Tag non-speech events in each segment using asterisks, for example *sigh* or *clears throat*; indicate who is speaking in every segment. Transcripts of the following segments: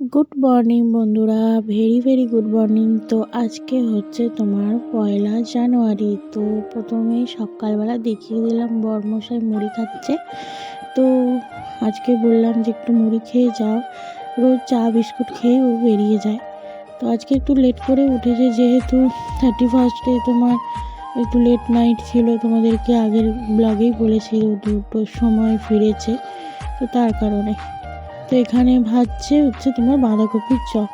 Speaker 1: Good morning বন্ধুরা, very very good morning. তো আজকে হচ্ছে তোমার পয়লা জানুয়ারি, তো প্রথমেই সকালবেলা দেখিয়ে দিলাম বরমশাই মুড়ি খাচ্ছে। তো আজকে বললাম যে একটু মুড়ি খেয়ে যাও, রোজ চা, বিস্কুট খেয়ে ও বেরিয়ে যায়। তো আজকে একটু লেট করে উঠেছে, যেহেতু থার্টি ফার্স্টে তোমার একটু লেট নাইট ছিল, তোমাদেরকে আগের ব্লগেই বলেছি দুটোর সময় ফিরেছে, তো তার কারণে। এখানে ভাজছে হচ্ছে তোমার বাঁধাকপির চপ।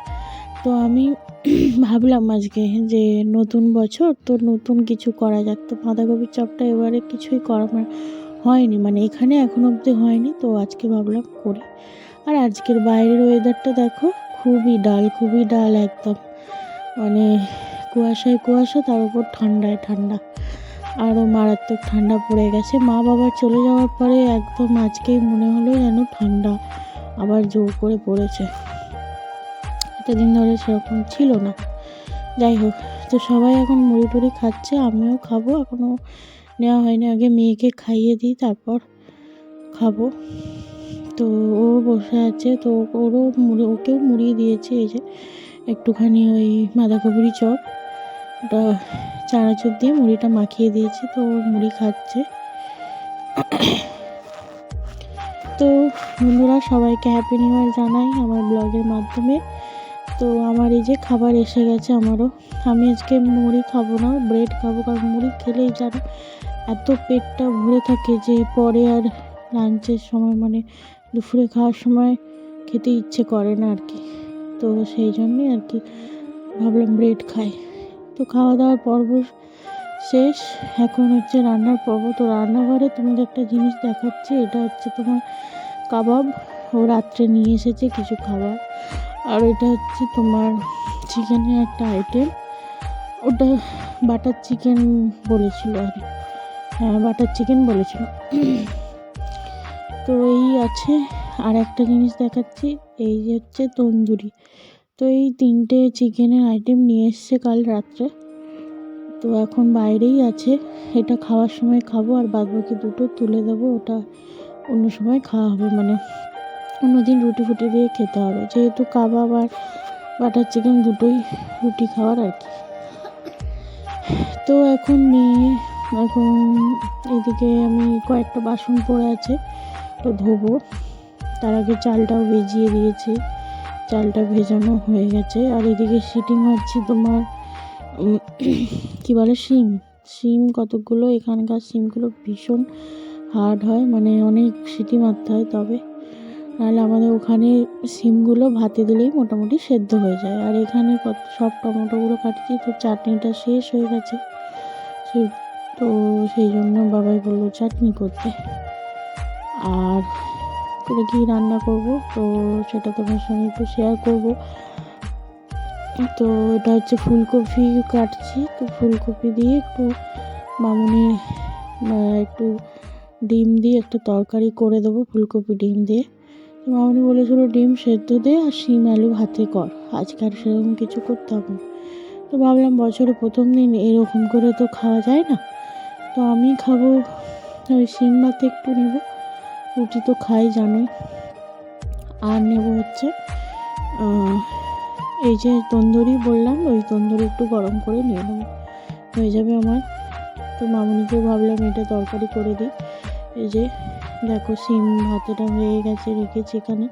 Speaker 1: তো আমি *clears throat* ভাবলাম আজকে যে নতুন বছর, তো নতুন কিছু করা যাক। তো বাঁধাকপির চপটা এবারে কিছুই করা হয়নি মানে এখানে এখন অবধি হয়নি, তো আজকে ভাবলাম করি। আর আজকের বাইরের ওয়েদারটা দেখো, খুবই ডাল খুবই ডাল একদম। মানে কুয়াশায় কুয়াশা, তার উপর ঠান্ডায় ঠান্ডা। আরও মারাত্মক ঠান্ডা পড়ে গেছে। মা বাবা চলে যাওয়ার পরে একদম আজকেই মনে হলো যেন ঠান্ডা। আবার জোর করে পড়েছে। এতদিন ধরে সেরকম ছিল না। যাই হোক, তো সবাই এখন মুড়ি টুড়ি খাচ্ছে, আমিও খাব। এখনও নেওয়া হয়নি। আগে মেয়েকে খাইয়ে দিই, তারপর খাব। তো ও বসে আছে, তো ওরও মুড়ি, ওকেও মুড়িয়ে দিয়েছে এই যে একটুখানি ওই বাঁধাকপির চপ। ওটা চানাচুর দিয়ে মুড়িটা মাখিয়ে দিয়েছে, তো ও মুড়ি খাচ্ছে। তো বন্ধুরা, সবাইকে হ্যাপি নিউ ইয়ার জানাই আমার ব্লগের মাধ্যমে। তো আমার এই যে খাবার এসে গেছে আমারও। আমি আজকে মুড়ি খাব না, ব্রেড খাব, কারণ মুড়ি খেলেই জানো এত পেটটা ভরে থাকে যে পরে আর লাঞ্চের সময় মানে দুপুরে খাওয়ার সময় খেতে ইচ্ছে করে না আর কি। তো সেই জন্যই আর কি ভাবলাম ব্রেড খাই। তো খাওয়া দাওয়ার পর্ব শেষ। এখন হচ্ছে রান্নার পর্ব। তো রান্নাঘরে তোমাদের একটা জিনিস দেখাচ্ছি। এটা হচ্ছে তোমার কাবাব। ও রাত্রে নিয়ে এসেছে কিছু খাবার। আর এটা হচ্ছে তোমার চিকেনের একটা আইটেম ওটা বাটার চিকেন বলেছিল আর। হ্যাঁ বাটার চিকেন বলেছিল। তো এই আছে। আর একটা জিনিস দেখাচ্ছি। এই হচ্ছে তন্দুরি। তো এই তিনটে চিকেনের আইটেম নিয়ে এসছে কাল রাত্রে। তো এখন বাইরেই আছে। এটা খাওয়ার সময় খাব আর বাদ বাকি দুটো তুলে দেবো। ওটা অন্য সময় খাওয়া হবে মানে অন্য দিন রুটি ফুটি দিয়ে খেতে হবে। যেহেতু কাবাব আর বাটার চিকেন দুটোই রুটি খাওয়ার আর কি। তো এখন মেয়ে এখন এদিকে আমি কয়েকটা বাসন পড়ে আছে, তো ধোবো। তার আগে চালটাও ভিজিয়ে দিয়েছি। চালটা ভেজানো হয়ে গেছে। আর এদিকে সিটিং মারছি তোমার কি বলে, শিম। শিম কতগুলো এখানকার শিমগুলো ভীষণ হার্ড হয় মানে অনেক সিটি মারতে হয়, তবে নাহলে আমাদের ওখানে সিমগুলো ভাতে দিলেই মোটামুটি সেদ্ধ হয়ে যায়। আর এখানে কত, সব টমেটোগুলো কাটছি, তো চাটনিটা শেষ হয়ে গেছে। সেই তো সেই জন্য বাবাই বলল, চাটনি করতে। আর করে কি রান্না করব? তো সেটা তোমার সঙ্গে একটু শেয়ার করব। তো এটা হচ্ছে ফুলকপি কাটছি, তো ফুলকপি দিয়ে একটু মামুনি একটু ডিম দিয়ে একটা তরকারি করে দেবো, ফুলকপি ডিম দিয়ে। মামুনি বলেছিল ডিম সেদ্ধ দে আর শিম আলু ভাতে কর আজকে আর সেরকম কিছু করতে হবে তো ভাবলাম বছরে প্রথম দিন এরকম করে তো খাওয়া যায় না, তো আমি খাব, ওই শিম ভাতে একটু নেব, রুটি তো খাই জানোই। আর নেব হচ্ছে এই যে তন্দুরি বললাম, ওই তন্দুরি একটু গরম করে নিয়ে নেব। হয়ে যাবে আমার। তো মামুনিকেও ভাবলাম এটা তরকারি করে দিই। এই যে দেখো সিম ভাতেটা হয়ে গেছে, রেখেছি এখানে।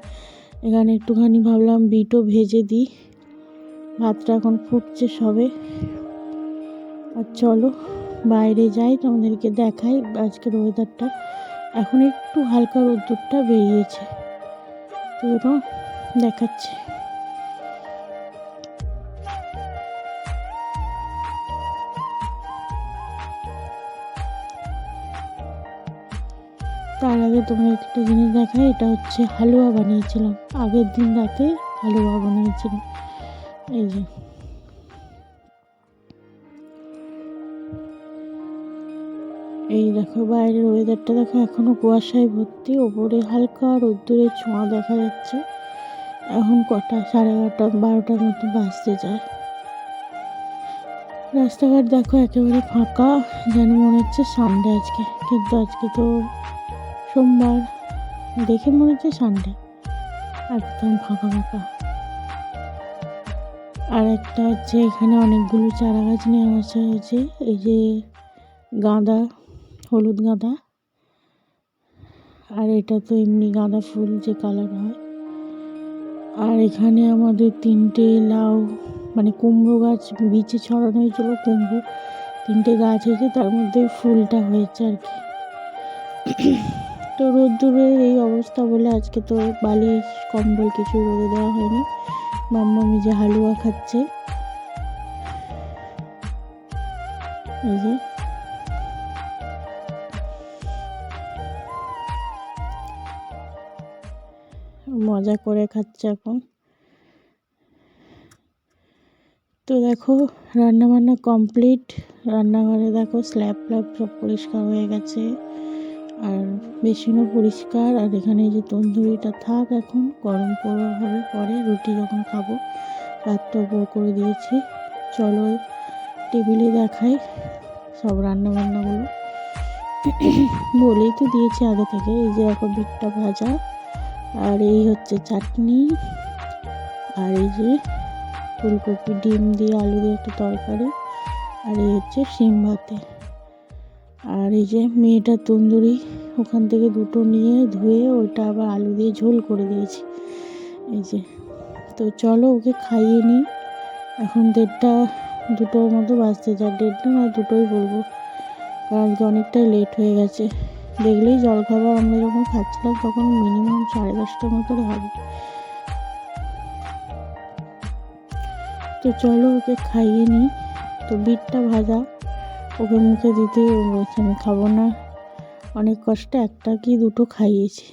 Speaker 1: এখানে একটুখানি ভাবলাম বিটও ভেজে দিই। ভাতটা এখন ফুটছে সবে। আর চলো বাইরে যাই, তোমাদেরকে দেখাই আজকের ওয়েদারটা এখন একটু হালকা রোদ্দুরটা বেরিয়েছে। তো দেখাচ্ছে। আগে তোমাদের একটা জিনিস দেখাই, এটা হচ্ছে হালুয়া বানিয়েছিলাম। আগের দিন রাতে হালুয়া বানিয়েছিলাম। এই যে। এই দেখো, বাইরের ওয়েদারটা দেখো, এখনও কুয়াশায় ভর্তি। ওপরে হালকা রোদ্দুরের ছোঁয়া দেখা যাচ্ছে। এখন কটা? সাড়ে এগারোটা, বারোটার মতো বাজতে যায়। রাস্তাঘাট দেখো একেবারে ফাঁকা। যেন মনে হচ্ছে সানডে আজকে। কিন্তু আজকে তো সোমবার। দেখে মনে হচ্ছে সানডে একদম ফাঁকা ফাঁকা। আর একটা হচ্ছে এখানে অনেকগুলো চারা গাছ নেওয়া হচ্ছে হয়েছে। এই যে গাঁদা, হলুদ গাঁদা। আর এটা তো এমনি গাঁদা ফুল যে কালার হয়। আর এখানে আমাদের তিনটে লাউ মানে কুমড়ো গাছ বিচে ছড়ানো হয়েছিল, কুমড়ো তিনটে গাছ হয়েছে, তার মধ্যে ফুলটা হয়েছে আর কি। তো রোদ্দুরের এই অবস্থা বলে আজকে তো বালিশ, কম্বল কিছু রোদে দেওয়া হয়নি। মাম্মা নিজে হালুয়া খাচ্ছে। এই যে। মজা করে খাচ্ছে এখন। তো দেখো রান্না বান্না কমপ্লিট। রান্নাঘরে দেখো, স্ল্যাব ফ্ল্যাব সব পরিষ্কার হয়ে গেছে। আর বেসিনও পরিষ্কার, আর এখানে যে তন্দুরিটা থাক এখন, গরম করা হবে পরে রুটি যখন খাব ভাতটা উপর করে দিয়েছি। চলো টেবিলে দেখাই সব রান্না বান্নাগুলো বলেই তো দিয়েছি আগে থেকে, এই যে এখন বিটটা ভাজা, আর এই হচ্ছে চাটনি, আর এই যে ফুলকপি, ডিম দিয়ে, আলু দিয়ে একটা তরকারি, আর এই হচ্ছে শিম ভাতে। আর এই যে মেয়েটা তন্দুরি, ওখান থেকে দুটো নিয়ে ধুয়ে ওইটা আবার আলু দিয়ে ঝোল করে দিয়েছি। এই যে, তো চলো ওকে খাইয়ে নিই। এখন দেড়টা, দুটোর মতো বাজতে যা, দেড়টা না দুটোই বলব। কারণ আজকে অনেকটাই লেট হয়ে গেছে। দেখলেই জলখাবার আমরা যখন খাচ্ছিলাম তখন মিনিমাম সাড়ে দশটার মতো হবে। তো চলো ওকে খাইয়ে নিই। তো বিটটা ভাজা। ওকে মুখে দিতে আমি খাব না। অনেক কষ্টে একটা কি দুটো খাইয়েছি।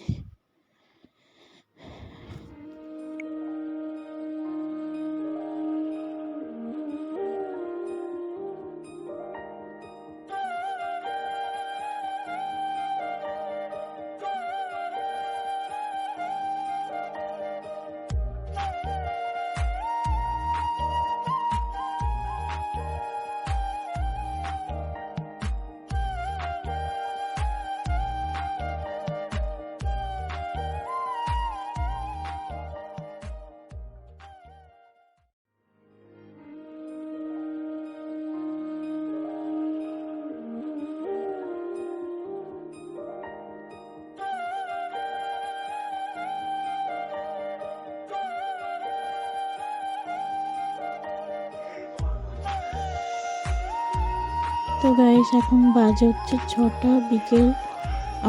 Speaker 1: তো গাইস এখন বাজে হচ্ছে ছটা বিকেল।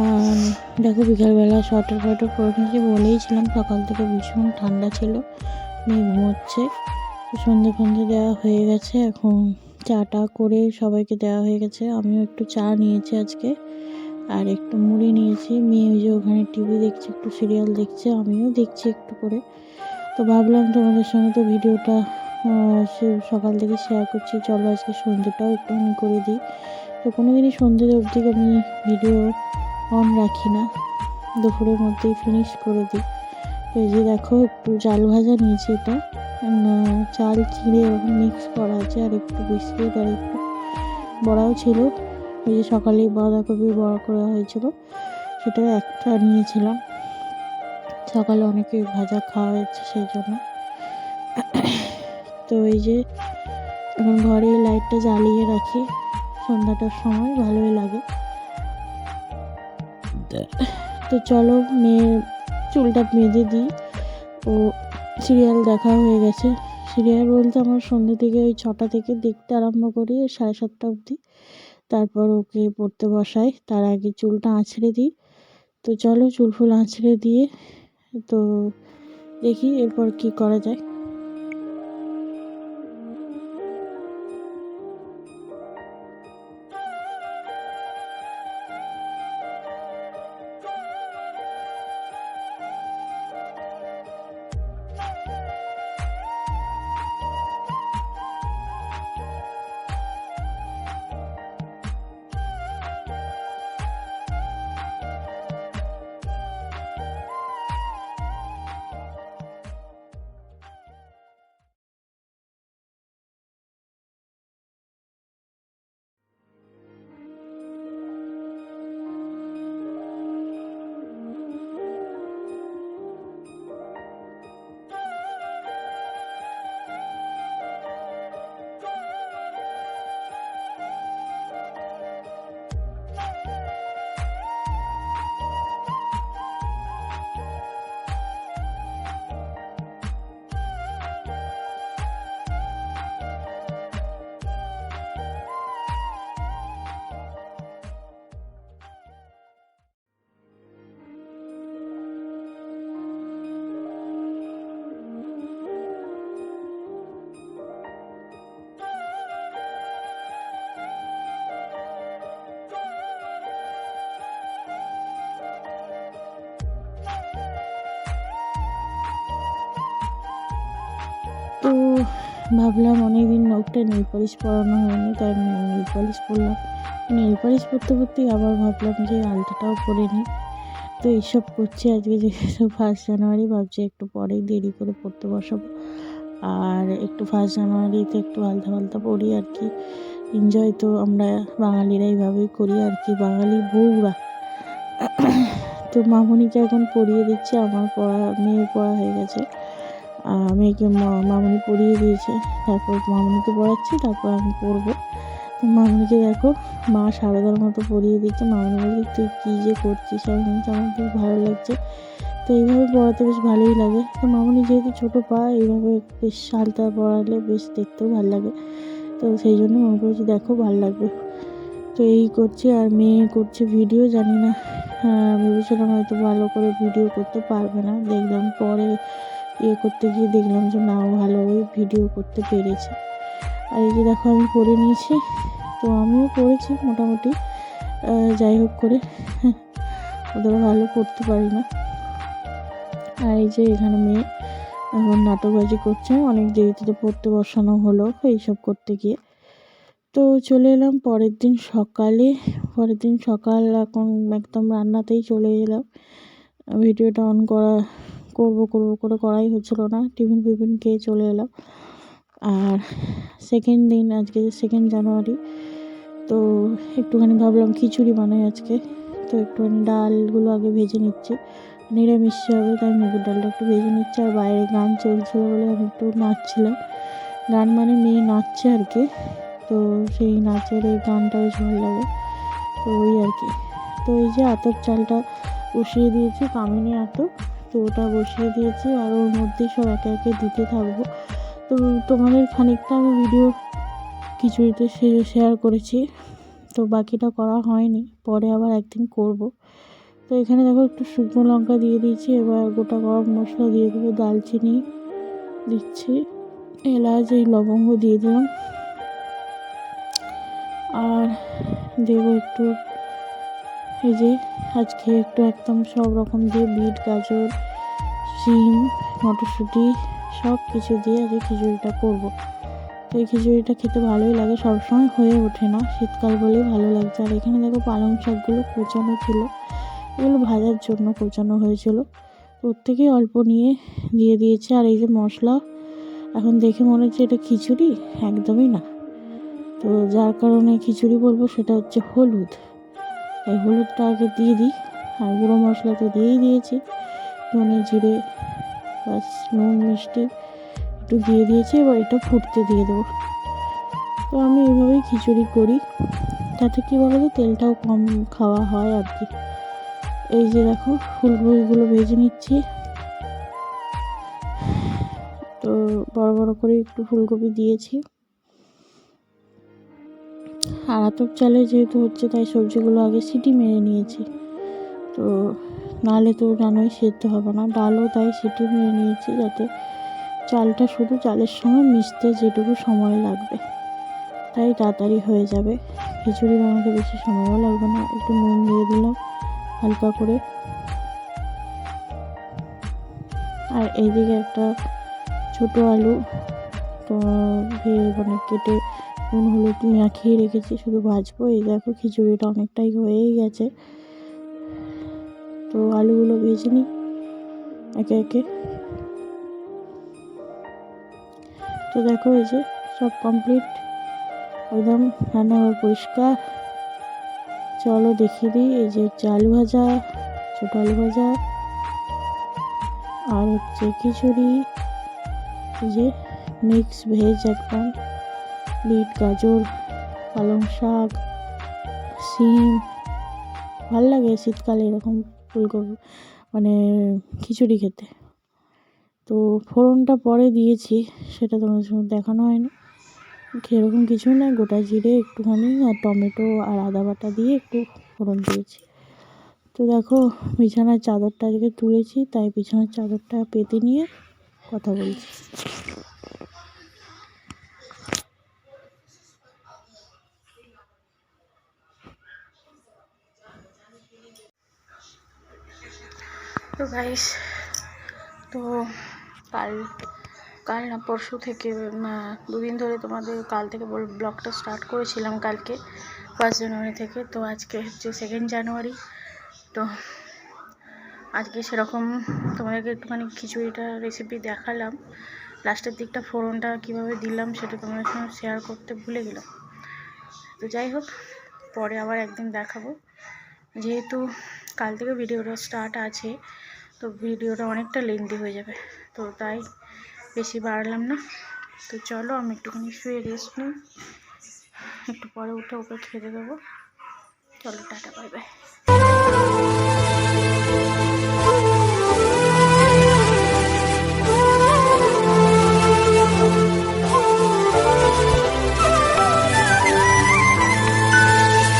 Speaker 1: আর দেখো বিকালবেলা সোয়েটার ফোয়েটার পরে নিয়েছি বলেইছিলাম সকাল থেকে ভীষণ ঠান্ডা ছিল, মেয়ে ঘুমোচ্ছে। সন্ধে ফন্ধে দেওয়া হয়ে গেছে, এখন চাটা করে সবাইকে দেওয়া হয়ে গেছে। আমিও একটু চা নিয়েছি আজকে, আর একটু মুড়ি নিয়েছি। মেয়ে ওই যে ওখানে টিভি দেখছে, একটু সিরিয়াল দেখছে, আমিও দেখছি একটু করে। তো ভাবলাম তোমাদের সঙ্গে তো ভিডিওটা সকাল থেকে শেয়ার করছি। চলো আজকে সন্ধ্যেটাও একটুখানি করে দিই। তো কোনো দিনই সন্ধ্যে অবধি আমি ভিডিও অন রাখি না। দুপুরের মধ্যেই ফিনিশ করে দিই। তো এই যে দেখো, একটু চাল ভাজা নিয়েছি এটা। চাল, চিড়ে এরকম মিক্স করা আছে, আর একটু বিস্কিট আর একটু বড়াও ছিল। ওই যে সকালেই বাঁধাকপি বড়া করা হয়েছিল। সেটা একটা নিয়েছিলাম। সকালে অনেকে ভাজা খাওয়া হয়েছে সেই জন্য। তো এই যে এখন ঘরে লাইটটা জ্বালিয়ে রাখি। সন্ধ্যাটার সময় ভালোই লাগে। তো চলো মেয়ের চুলটা বেঁধে দিই। ও সিরিয়াল দেখা হয়ে গেছে। সিরিয়াল বলতে আমার সন্ধ্যে থেকে ওই ছটা থেকে দেখতে আরম্ভ করি সাড়ে সাতটা অবধি। তারপর ওকে পড়তে বসাই। তার আগে চুলটা আঁচড়ে দিই। তো চলো চুল ফুল আঁচড়ে দিয়ে তো দেখি এরপর কি করা যায়। ভাবলাম অনেকদিন নখটা নেল পালিশ পরানো হয়নি, তাই নেল পালিশ পরলাম। নেল পালিশ পরতে পরতেই আবার ভাবলাম যে আলতাটাও পরে নিই। তো এইসব করছি আজকে যেহেতু ফার্স্ট জানুয়ারি ভাবছি একটু পরেই দেরি করে পড়তে বসাবো। আর একটু ফার্স্ট জানুয়ারিতে একটু আলতা ফালতা পড়ি আর কি। এনজয় তো আমরা বাঙালিরা এইভাবেই করি আর কি, বাঙালি বউরা। তো মামনিকে এখন পড়িয়ে দিচ্ছে, আমার পড়া মেয়ে পড়া হয়ে গেছে। মেয়েকে মামনি পড়িয়ে দিয়েছে। তারপর মামনিকে পড়াচ্ছি, তারপর আমি পড়ব। তো মামনিকে দেখো, মা সারদার মতো পড়িয়ে দিচ্ছে। মামনি বলছে, তুই কী যে করছিস? আমি বলছি আমার খুব ভালো লাগছে। তো এইভাবে পড়াতে বেশ ভালোই লাগে। তো মামনি যেহেতু ছোটো পা, এইভাবে বেশ আলতা পড়ালে বেশ দেখতেও ভালো লাগে। তো সেই জন্য মনে করেছি দেখো, ভালো লাগবে। তো এই করছি আর মেয়ে করছে ভিডিও, জানি না। ভেবেছিলাম হয়তো ভালো করে ভিডিও করতে পারবে না। দেখলাম পরে ইয়ে করতে গিয়ে দেখলাম যে না ভালোভাবে ভিডিও করতে পেরেছে। আর এই যে দেখো আমি করে নিয়েছি, তো আমিও করেছি মোটামুটি। যাই হোক করে ওদের ভালো করতে পারি না। আর এই যে এখানে মেয়ে এখন নাটকবাজি করছে, অনেক দেরিতে তো পড়তে বসানো হলো এইসব করতে গিয়ে। তো চলে এলাম পরের দিন সকালে, পরের দিন সকাল এখন একদম রান্নাতেই চলে এলাম। ভিডিওটা অন করা করব করব করে করাই হচ্ছিল না। টিফিন ফিফিন খেয়ে চলে এলাম। আর সেকেন্ড দিন, আজকে সেকেন্ড জানুয়ারি, তো একটুখানি ভাবলাম খিচুড়ি বানাই আজকে। তো একটুখানি ডালগুলো আগে ভেজে নিচ্ছি। নিরামিষ হবে, তাই মুগের ডালটা একটু ভেজে নিচ্ছি। আর বাইরে গান চলছিল বলে আমি একটু নাচছিলাম। গান মানে মেয়ে নাচছে আর কি। তো সেই নাচের এই গানটা বেশ ভালো লাগে। তো ওই আর কি। তো এই যে আতপ চালটা বসিয়ে দিয়েছি, কামিনি আতপ। তো ওটা বসিয়ে দিয়েছি আর ওর মধ্যেই সব একে একে দিতে থাকব। তো তোমাদের খানিকটা আমি ভিডিও খিচুড়িতে শেয়ার করেছি। তো বাকিটা করা হয়নি, পরে আবার একদিন করব। তো এখানে দেখো একটু শুকনো লঙ্কা দিয়ে দিয়েছি, এবার গোটা গরম মশলা দিয়ে দেবো দালচিনি দিচ্ছি, এলাচ, এই লবঙ্গ দিয়ে দিলাম। আর দেবো একটু এই যে আজকে একটু একদম সব রকম দিয়ে বিট, গাজর, শিম, মটরশুঁটি সব কিছু দিয়ে আজকে খিচুড়িটা করব। তো এই খিচুড়িটা খেতে ভালোই লাগে, সবসময় হয়ে ওঠে না, শীতকাল বলেই ভালো লাগছে। আর এখানে দেখো পালং শাকগুলো কোচানো ছিল, এগুলো ভাজার জন্য কোচানো হয়েছিল। প্রত্যেকেই অল্প নিয়ে দিয়ে দিয়েছে। আর এই যে মশলা, এখন দেখে মনে হচ্ছে এটা খিচুড়ি? একদমই না। তো যার কারণে খিচুড়ি বলব সেটা হচ্ছে হলুদ। এই হলুদটা আগে দিয়ে দিই। আর গুঁড়ো মশলা তো দিয়েই দিয়েছি। ধনে জিরে বাস নুন, মিষ্টি একটু দিয়ে দিয়েছি। এবার এটা ফুটতে দিয়ে দেবো। তো আমি এইভাবেই খিচুড়ি করি। তাতে কী বলো তো তেলটাও কম খাওয়া হয় আর কি। এই যে দেখো, ফুলকপিগুলো ভেজে নিচ্ছি। তো বড় বড় করে একটু ফুলকপি দিয়েছি। আর আতপ চালে যেহেতু হচ্ছে, তাই সবজিগুলো আগে সিটি মেরে নিয়েছি। তো নাহলে তো জানোই সেদ্ধ হবে না, ডালও তাই সিটি মেরে নিয়েছি যাতে চালটা শুধু চালের সঙ্গে মিশতে যেটুকু সময় লাগবে। তাই তাড়াতাড়ি হয়ে যাবে। খিচুড়ি বানাতে বেশি সময়ও লাগবে না, একটু নুন দিয়ে দিলাম হালকা করে। আর এইদিকে একটা ছোট আলু তো মানে কেটে নুন হলুদ মাখিয়ে রেখেছি, শুধু ভাজবো। এই দেখো খিচুড়িটা অনেকটাই হয়েই গেছে। তো আলুগুলো ভেজে নিই একে একে। তো দেখো এই যে সব কমপ্লিট একদম রান্নাঘর পরিষ্কার। চলো দেখিয়ে দিই, এই যে হচ্ছে আলু ভাজা, ছোটো আলু ভাজা, আর হচ্ছে খিচুড়ি। এই যে মিক্স ভেজ একদম। বিট, গাজর, পালং শাক শিম ভালো লাগে শীতকালে এরকম ফুলকপি মানে খিচুড়ি খেতে। তো ফোড়নটা পরে দিয়েছি, সেটা তোমাদের সঙ্গে দেখানো হয়নি। সেরকম কিছু না, গোটা জিরে একটুখানি আর টমেটো আর আদা বাটা দিয়ে একটু ফোড়ন দিয়েছি। তো দেখো, বিছানার চাদরটা আজকে তুলেছি, তাই বিছানার চাদরটা পেতে নিয়ে কথা বলছি। তো গাইস তো কাল কাল না, পরশু থেকে দুদিন ধরে তোমাদের কাল থেকে ব্লগটা স্টার্ট করেছিলাম কালকে ফার্স্ট জানুয়ারি থেকে। তো আজকে হচ্ছে সেকেন্ড জানুয়ারি তো আজকে সেরকম তোমাদেরকে একটুখানি খিচুড়িটা রেসিপি দেখালাম। লাস্টের দিকটা ফোড়নটা কীভাবে দিলাম সেটা তোমাদের সঙ্গে শেয়ার করতে ভুলে গেলাম। তো যাই হোক, পরে আবার একদিন দেখাবো। যেহেতু কাল থেকে ভিডিওটা স্টার্ট আছে, তো ভিডিওটা অনেকটা লেন্দি হয়ে যাবে, তো তাই বেশি বাড়লাম না। তো চলো আমি একটুখানি শুয়ে রেস্ট নিই, একটু পরে উঠে ওকে খেতে দেবো। চলো টাটা বাই বাই